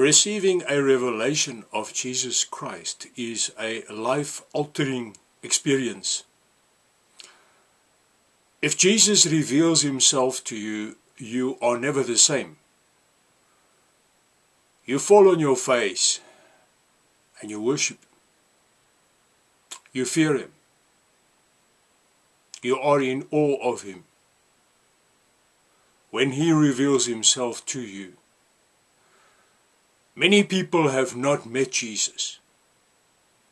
Receiving a revelation of Jesus Christ is a life altering experience. If Jesus reveals himself to you, you are never the same. You fall on your face and you worship. You fear him. You are in awe of him. When he reveals himself to you, Many people have not met Jesus.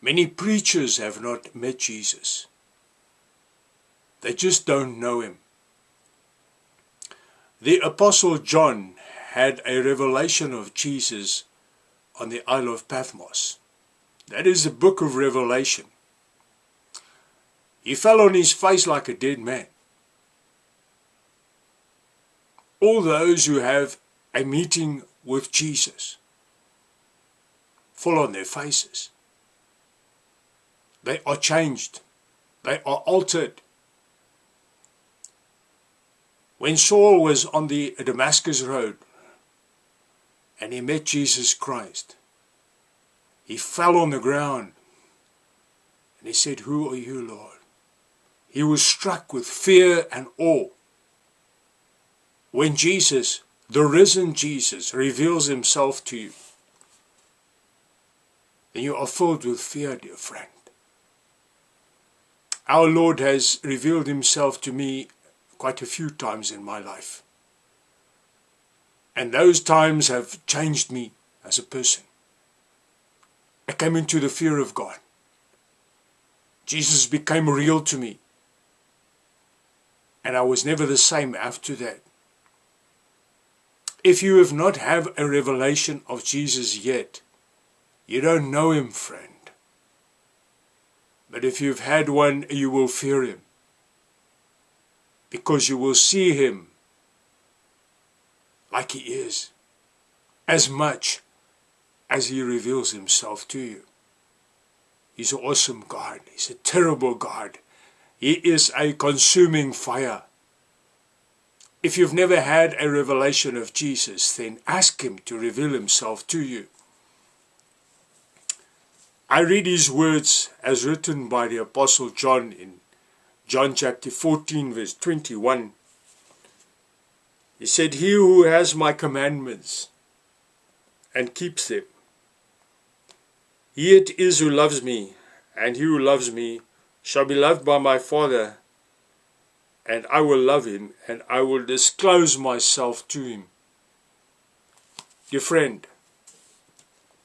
Many preachers have not met Jesus. They just don't know him. The Apostle John had a revelation of Jesus on the Isle of Patmos. That is the book of Revelation. He fell on his face like a dead man. All those who have a meeting with Jesus fall on their faces. They are changed. They are altered. When Saul was on the Damascus road and he met Jesus Christ, he fell on the ground and he said, Who are you, Lord? He was struck with fear and awe. When Jesus, the risen Jesus, reveals himself to you, then you are filled with fear, dear friend. Our Lord has revealed himself to me quite a few times in my life. And those times have changed me as a person. I came into the fear of God. Jesus became real to me. And I was never the same after that. If you have not had a revelation of Jesus yet, you don't know him, friend. But if you've had one, you will fear him. Because you will see him like he is, as much as he reveals himself to you. He's an awesome God. He's a terrible God. He is a consuming fire. If you've never had a revelation of Jesus, then ask him to reveal himself to you. I read his words as written by the Apostle John in John chapter 14, verse 21. He said, He who has my commandments and keeps them, he it is who loves me, and he who loves me shall be loved by my Father, and I will love him, and I will disclose myself to him. Dear friend,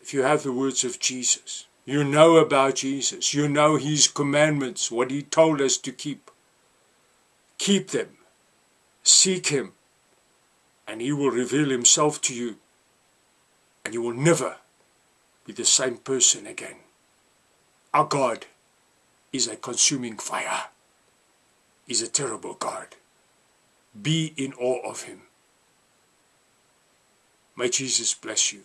if you have the words of Jesus, you know about Jesus. You know his commandments, what he told us to keep. Keep them. Seek him. And he will reveal himself to you. And you will never be the same person again. Our God is a consuming fire. He's a terrible God. Be in awe of him. May Jesus bless you.